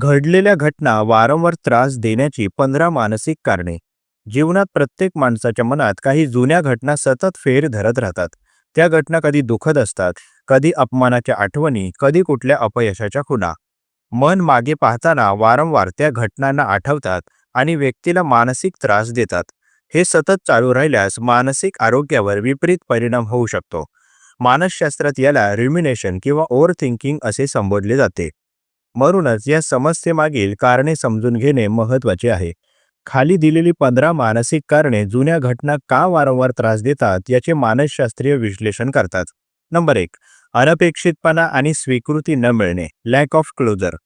घडलेल्या घटना वारंवार त्रास देण्याची पंधरा मानसिक कारणे. जीवनात प्रत्येक माणसाच्या मनात काही जुन्या घटना सतत फेर धरत राहतात. त्या घटना कधी दुखद असतात कधी अपमानाच्या आठवणी कधी कुठल्या अपयशाच्या खुणा. मन मागे पाहताना वारंवार त्या घटनांना आठवतात आणि व्यक्तीला मानसिक त्रास देतात. हे सतत चालू राहिल्यास मानसिक आरोग्यावर विपरीत परिणाम होऊ शकतो. मानसशास्त्रात याला रिमिनेशन किंवा ओव्हर थिंकिंग असे संबोधले जाते. म्हणूनच या समस्येमागील कारणे समजून घेणे महत्त्वाचे आहे. खाली दिलेली पंधरा मानसिक कारणे जुन्या घटना का वारंवार त्रास देतात याचे मानसशास्त्रीय विश्लेषण करतात. नंबर एक अनपेक्षितपणा आणि स्वीकृती न मिळणे लॅक ऑफ क्लोजर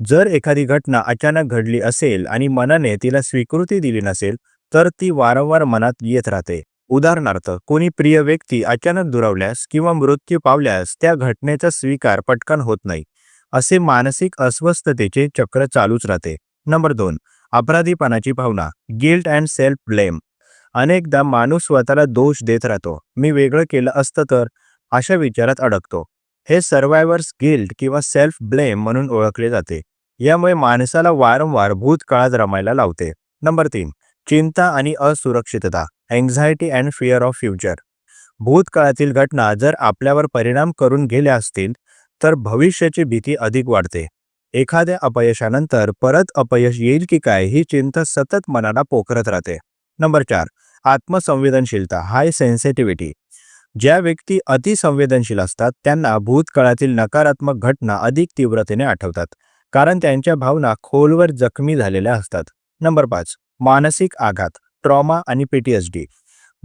जर एखादी घटना अचानक घडली असेल आणि मनाने तिला स्वीकृती दिली नसेल तर ती वारंवार मनात येत राहते. उदाहरणार्थ कोणी प्रिय व्यक्ती अचानक दुरावल्यास किंवा मृत्यू पावल्यास त्या घटनेचा स्वीकार पटकन होत नाही. असे मानसिक अस्वस्थतेचे चक्र चालूच राहते. नंबर दोन अपराधीपणाची भावना गिल्ट अँड सेल्फ ब्लेम अनेकदा माणूस स्वतःला दोष देत राहतो. मी वेगळं केलं असतं तर? अशा विचारात अडकतो. हे सर्वायवर्स गिल्ट किंवा सेल्फ ब्लेम म्हणून ओळखले जाते. यामुळे माणसाला वारंवार भूतकाळात रमायला लावते. नंबर तीन चिंता आणि असुरक्षितता anxiety and fear of future भूतकाळातील घटना जर आपल्यावर परिणाम करून गेल्या असतील तर भविष्याची भीती अधिक वाढते. एखाद्या अपयशानंतर परत अपयश येईल की काय ही चिंता सतत मनाला पोखरत राहते. नंबर चार आत्मसंवेदनशीलता हाय सेन्सिटिव्हिटी ज्या व्यक्ती अतिसंवेदनशील असतात त्यांना भूतकाळातील नकारात्मक घटना अधिक तीव्रतेने आठवतात कारण त्यांच्या भावना खोलवर जखमी झालेल्या असतात. नंबर पाच मानसिक आघात ट्रॉमा आणि पीटीएसडी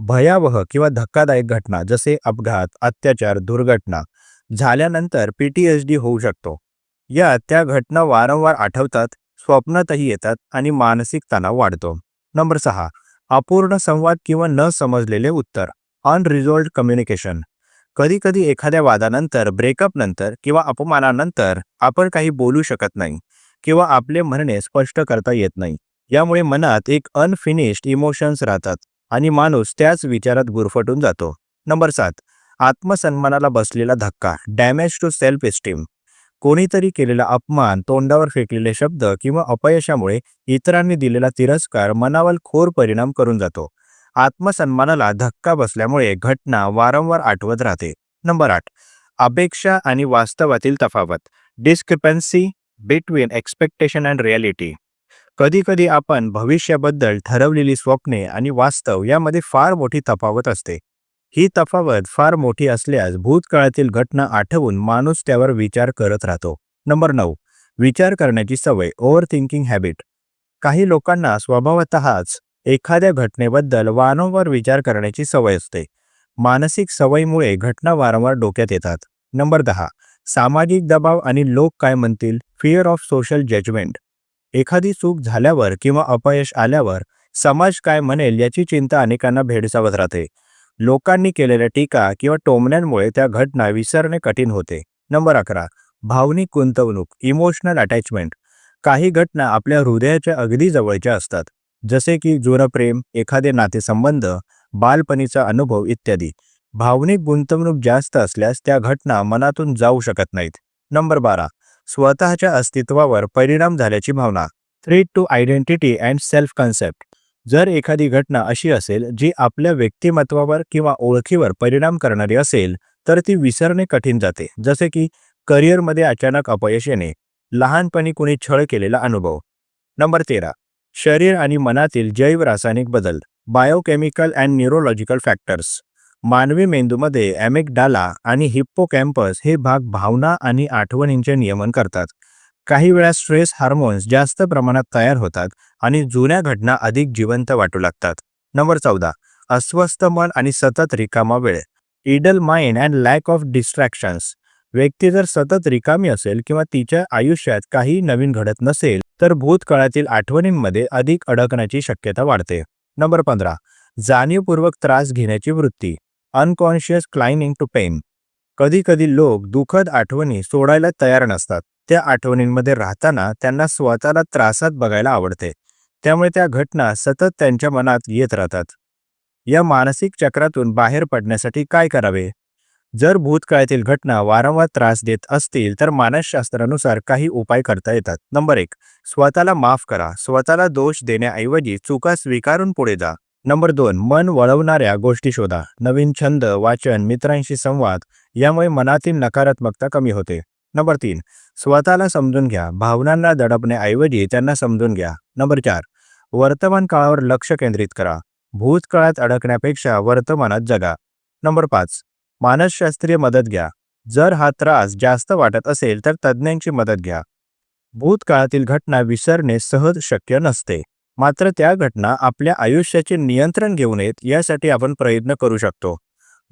भयावह किंवा धक्कादायक घटना जसे अपघात अत्याचार दुर्घटना झाल्यानंतर पीटीएसडी होऊ शकतो. या त्या घटना वारंवार आठवतात स्वप्नातही येतात आणि मानसिक तणाव वाढतो. नंबर सहा अपूर्ण संवाद किंवा न समजलेले उत्तर अनरिझॉल्ड कम्युनिकेशन कधी कधी एखाद्या वादानंतर ब्रेकअप नंतर किंवा अपमानानंतर आपण काही बोलू शकत नाही किंवा आपले म्हणणे स्पष्ट करता येत नाही. यामुळे मनात एक अनफिनिश्ड इमोशन्स राहतात आणि माणूस त्याच विचारात गुरफटून जातो. नंबर सात आत्मसन्मानाला बसलेला धक्का डॅमेज टू सेल्फ एस्टीम कोणीतरी केलेला अपमान तोंडावर फेकलेले शब्द किंवा अपयशामुळे इतरांनी दिलेला तिरस्कार मनावर खोर परिणाम करून जातो. आत्मसन्मानाला धक्का बसल्यामुळे घटना वारंवार आठवत राहते. नंबर आठ. अपेक्षा आणि वास्तवातील तफावत. Discrepancy between expectation and reality कधीकधी आपण भविष्याबद्दल ठरवलेली स्वप्ने आणि वास्तव यामध्ये फार मोठी तफावत असते. ही तफावत फार मोठी असल्यास भूतकाळातील घटना आठवून माणूस त्यावर विचार करत राहतो. नंबर नऊ. विचार करण्याची सवय ओव्हर थिंकिंग हॅबिट. काही लोकांना स्वभावतःच एखाद्या घटनेबद्दल वारंवार विचार करण्याची सवय असते. मानसिक सवयीमुळे घटना वारंवार डोक्यात येतात. नंबर दहा. सामाजिक दबाव आणि लोक काय म्हणतील? फिअर ऑफ सोशल जजमेंट एखादी चूक झाल्यावर किंवा अपयश आल्यावर समाज काय म्हणेल याची चिंता अनेकांना भेडसावत राहते. लोकांनी केलेल्या टीका किंवा टोमण्यांमुळे त्या घटना विसरणे कठीण होते. नंबर अकरा. भावनिक गुंतवणूक इमोशनल अटॅचमेंट काही घटना आपल्या हृदयाच्या अगदी जवळच्या असतात. जसे की जुनं प्रेम एखादे नातेसंबंध बालपणीचा अनुभव इत्यादी. भावनिक गुंतवणूक जास्त असल्यास त्या घटना मनातून जाऊ शकत नाहीत. नंबर बारा. स्वतःच्या अस्तित्वावर परिणाम झाल्याची भावना. Three two identity and self concept जर एखादी घटना अशी असेल जी आपल्या व्यक्तिमत्वावर किंवा ओळखीवर परिणाम करणारी असेल तर ती विसरणे कठीण जाते. जसे की करिअरमध्ये अचानक अपयश येणे लहानपणी कुणी छळ केलेला अनुभव. नंबर तेरा. शरीर आणि मनातील जैव रासायनिक बदल बायोकेमिकल अँड न्यूरोलॉजिकल फॅक्टर्स मानवी मेंदूमध्ये ॲमेगडाला आणि हिप्पो कॅम्पस हे भाग भावना आणि आठवणींचे नियमन करतात. काही वेळा स्ट्रेस हार्मोन्स जास्त प्रमाणात तयार होतात आणि जुन्या घटना अधिक जिवंत वाटू लागतात. नंबर चौदा. अस्वस्थ मन आणि सतत रिकामा वेळ. Idle mind and lack of distractions. व्यक्ती जर सतत रिकामी असेल किंवा तिच्या आयुष्यात काही नवीन घडत नसेल तर भूतकाळातील आठवणींमध्ये अधिक अडकण्याची शक्यता वाढते. नंबर पंधरा. जाणीवपूर्वक त्रास घेण्याची वृत्ती. अनकॉन्शियस क्लाइनिंग टू पेन कधी कधी लोक दुःखद आठवणी सोडायला तयार नसतात. त्या आठवणींमध्ये राहताना त्यांना स्वतःला त्रासात बघायला आवडते. त्यामुळे त्या घटना सतत त्यांच्या मनात येत राहतात. या मानसिक चक्रातून बाहेर पडण्यासाठी काय करावे? जर भूतकाळातील घटना वारंवार त्रास देत असतील तर मानसशास्त्रानुसार काही उपाय करता येतात. नंबर एक स्वतःला माफ करा. स्वतःला दोष देण्याऐवजी चुका स्वीकारून पुढे जा. नंबर दोन मन वळवणाऱ्या गोष्टी शोधा. नवीन छंद वाचन मित्रांशी संवाद यामुळे मनातील नकारात्मकता कमी होते. नंबर तीन. स्वतःला समजून घ्या. भावनांना दडपण्याऐवजी त्यांना समजून घ्या. नंबर चार. वर्तमान काळावर लक्ष केंद्रित करा. भूतकाळात अडकण्यापेक्षा वर्तमानात जगा. नंबर पाच. मानसशास्त्रीय मदत घ्या. जर हा त्रास जास्त वाटत असेल तर तज्ज्ञांची मदत घ्या. भूतकाळातील घटना विसरणे सहज शक्य नसते. मात्र त्या घटना आपल्या आयुष्याचे नियंत्रण घेऊन येत यासाठी आपण प्रयत्न करू शकतो.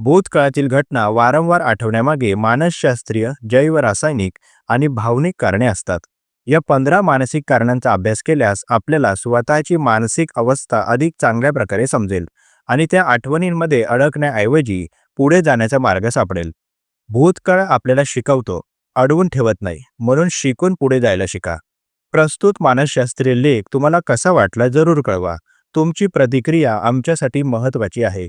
भूतकाळातील घटना वारंवार आठवण्यामागे मानसशास्त्रीय जैवरासायनिक आणि भावनिक कारणे असतात. या पंधरा मानसिक कारणांचा अभ्यास केल्यास आपल्याला स्वतःची मानसिक अवस्था अधिक चांगल्या प्रकारे समजेल आणि त्या आठवणींमध्ये अडकण्याऐवजी पुढे जाण्याचा मार्ग सापडेल. भूतकाळ आपल्याला शिकवतो अडवून ठेवत नाही म्हणून शिकून पुढे जायला शिका. प्रस्तुत मानसशास्त्रीय लेख तुम्हाला कसा वाटला जरूर कळवा. तुमची प्रतिक्रिया आमच्यासाठी महत्त्वाची आहे.